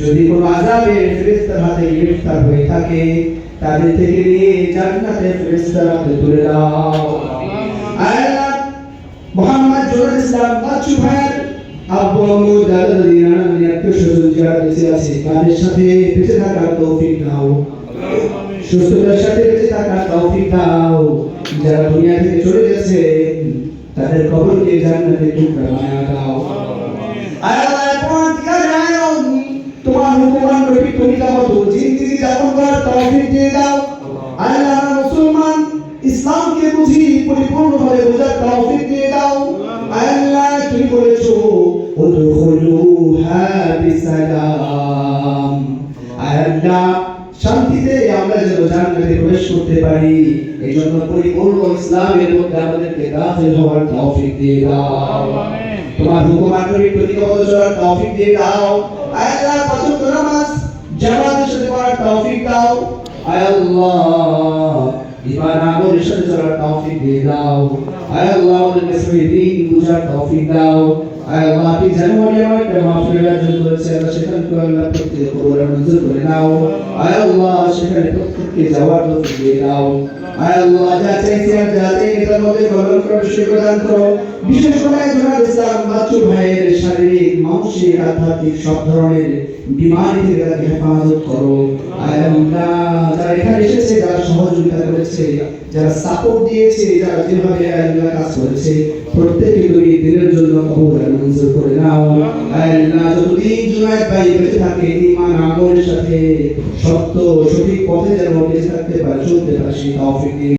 যদি কোনো আযাবের ফেরেশতার হাতে গ্রেফতার হয়ে থাকে, তাদের থেকে নিয়ে জান্নাতে ফেরেশতার হাতে তুলে দাও। আল্লাহ মোহাম্মদ জহুরুল ইসলাম বাচ্চু ভাইয়ের আব্বু আম্মু দাদা নানি আত্মীয় স্বজন যারা বেঁচে আছে, তাদের সাথে বেঁচে থাকার তৌফিক দাও। সুস্থতার সাথে বেঁচে থাকার তৌফিক দাও। যারা দুনিয়া থেকে চলে গেছে, তাদের কবরকে জান্নাতে টুকরা বানায় দাও। নবী তরিকা মতো জিন্দিগি যাপন করার তৌফিক দিয়ে দাও আল্লাহ। আমরা মুসলমান ইসলামকে বুঝি পরিপূর্ণভাবে বোঝার তৌফিক দিয়ে দাও আল্লাহ। তুমি বলেছ উদখুলুহা বিসালাম আল্লাহ। শান্তিতে আমরা যেন জান্নাতে প্রবেশ করতে পারি। এই জন্য পরিপূর্ণ ইসলামের মধ্যে আমাদেরকে দাখিল হওয়ার তৌফিক দিয়ে দাও তোমার হুকুম আন্তরিক প্রতিগত চলার তৌফিক দিয়ে দাও আল্লাহ পাঁচ ওয়াক্ত নামাজ জামাতের সাথে পড়ার তৌফিক দাও। আয় আল্লাহ আমলের সাথে চলার তৌফিক দিয়ে দাও। আয় আল্লাহ আমাদেরকে সহি দিন বুঝার তৌফিক দাও। আয় আল্লাহ, আপনি জানুয়ারি আমার একটা সেখানে তো আল্লাহ মঞ্জুর করে নাও। আয় আল্লাহ, সেখানে প্রত্যেককে দিয়ে দাও। আয় আল্লাহ করো। বিশেষ করে ইসলাম বাচ্চু ভাইয়ের শারীরিক মানসিক আধ্যাত্মিক সব ধরনের বিমারি থেকে তাকে হেফাজত করো। আল্লাহ যারা এখানে এসেছে, যারা সহযোগিতা করেছে, যারা সাপোর্ট দিয়েছে, যারা যেভাবে আল্লাহ কাজ করেছে, প্রত্যেকে তুমি দিনের জন্য কবুল মঞ্জুর করে নাও। আল্লাহ যতদিন জুনায়েদ ভাই বেঁচে থাকে ইমান আমলের সাথে সত্য, সঠিক পথে যেন বেঁচে থাকতে পারে, চলতে পারে, সেই তৌফিক